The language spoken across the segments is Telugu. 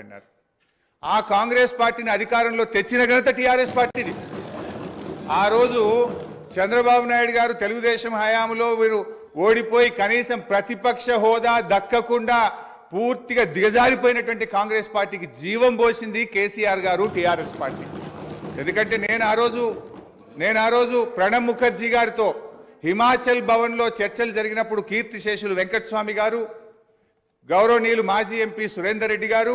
అన్నారు. ఆ కాంగ్రెస్ పార్టీని అధికారంలో తెచ్చిన ఘనత టీఆర్ఎస్ పార్టీది. ఆ రోజు చంద్రబాబు నాయుడు గారు తెలుగుదేశం హయాంలో వీరు ఓడిపోయి కనీసం ప్రతిపక్ష హోదా దక్కకుండా పూర్తిగా దిగజారిపోయినటువంటి కాంగ్రెస్ పార్టీకి జీవం పోసింది కేసీఆర్ గారు టీఆర్ఎస్ పార్టీ. ఎందుకంటే నేను ఆ రోజు నేను ఆ రోజు ప్రణబ్ ముఖర్జీ గారితో హిమాచల్ భవన్లో చర్చలు జరిగినప్పుడు కీర్తిశేషులు వెంకటస్వామి గారు గౌరవనీయులు మాజీ ఎంపీ సురేందర్ రెడ్డి గారు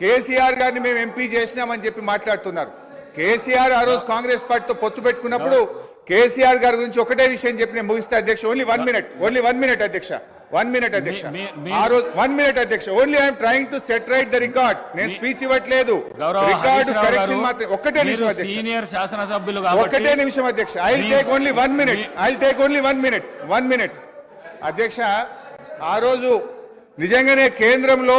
కేసీఆర్ గారిని మేము ఎంపీ చేసినామని చెప్పి మాట్లాడుతున్నారు. కేసీఆర్ ఆ రోజు కాంగ్రెస్ పార్టీతో పొత్తు పెట్టుకున్నప్పుడు కేసీఆర్ గారి గురించి ఒకటే విషయం చెప్పి నేను ముగిస్తే అధ్యక్ష. Only one minute only one minute అధ్యక్ష. వన్ మినిట్ అధ్యక్ష. ఆ రోజు వన్ మినిట్ అధ్యక్ష. Only I'm trying to set right the record నేను స్పీచ్ ఇవ్వట్లేదు. రికార్డు కరెక్షన్ మాత్రం ఒక్కటే నిమిషం అధ్యక్ష. సీనియర్ శాసనసభ్యులు ఒక్కటే కాబట్టి నిమిషం అధ్యక్ష. I take only one minute I take only one minute one minute అధ్యక్ష ఆ రోజు నిజంగానే కేంద్రంలో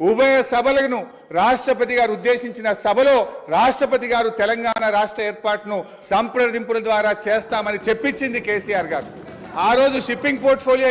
ఉభయ సభలను రాష్ట్రపతి గారు ఉద్దేశించిన సభలో రాష్ట్రపతి గారు తెలంగాణ రాష్ట్ర ఏర్పాటును సంప్రదింపుల ద్వారా చేస్తామని చెప్పించింది కేసీఆర్ గారు. ఆ రోజు షిప్పింగ్ పోర్ట్ఫోలియో